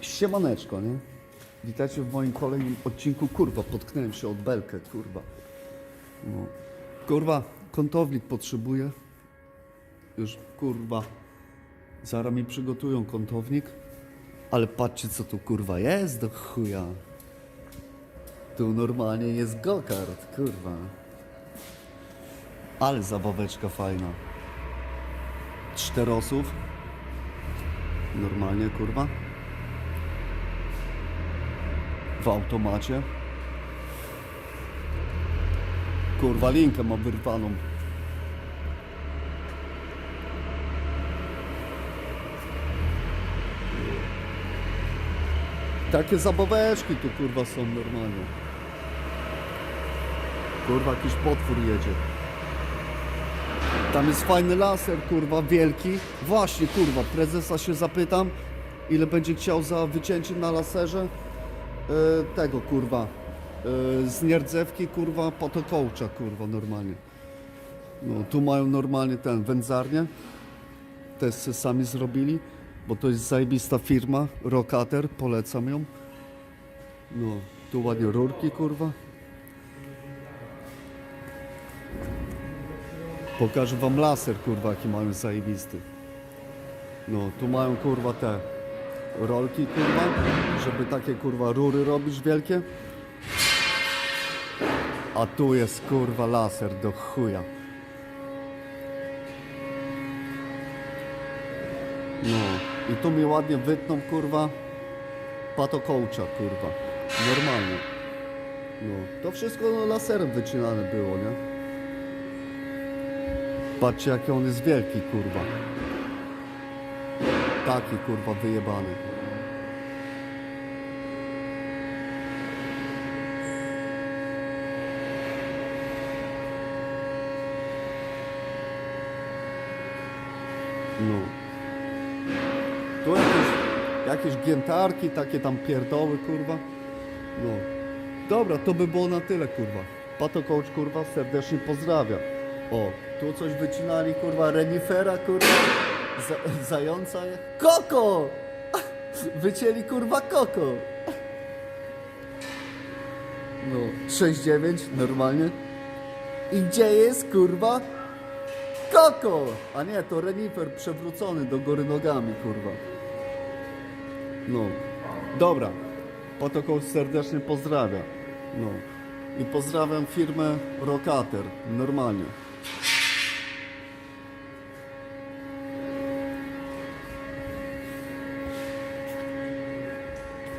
Siemaneczko, nie? Witajcie w moim kolejnym odcinku. Kurwa, potknąłem się od belkę, kurwa. No. Kurwa, kątownik potrzebuję. Już, kurwa. Zaraz mi przygotują kątownik. Ale patrzcie, co tu kurwa jest do chuja. Tu normalnie jest gokart, kurwa. Ale zabaweczka fajna. Czterosów. Normalnie, kurwa. W automacie. Kurwa, linkę mam wyrwaną. Takie zabaweczki tu kurwa są normalnie. Kurwa, jakiś potwór jedzie. Tam jest fajny laser, kurwa, wielki. Właśnie, kurwa, prezesa się zapytam, ile będzie chciał za wycięcie na laserze tego, kurwa, e, z nierdzewki, kurwa, potokołcza, kurwa, normalnie. No, tu mają normalnie ten, wędzarnię. Też sami zrobili, bo to jest zajebista firma, Rokater, polecam ją. No, tu ładnie rurki, kurwa. Pokażę wam laser, kurwa, jaki mają zajebisty. No, tu mają, kurwa, te rolki, kurwa, żeby takie, kurwa, rury robić wielkie. A tu jest, kurwa, laser do chuja. No, i tu mi ładnie wytną, kurwa, patokołcza, kurwa. Normalnie. No, to wszystko no, laserem wycinane było, nie? Patrzcie, jaki on jest wielki, kurwa. Taki, kurwa, wyjebany. No. Tu jakieś, jakieś giętarki, takie tam pierdoły, kurwa. No. Dobra, to by było na tyle, kurwa. Pato Coach, kurwa, serdecznie pozdrawiam. O, tu coś wycinali, kurwa, renifera, kurwa, za, zająca. Koko! Wycięli, kurwa, koko. No, 6-9, normalnie. I gdzie jest, kurwa? Koko! A nie, to renifer przewrócony do góry nogami, kurwa. No, dobra. Protokół serdecznie pozdrawia. No. I pozdrawiam firmę Rokater. Normalnie.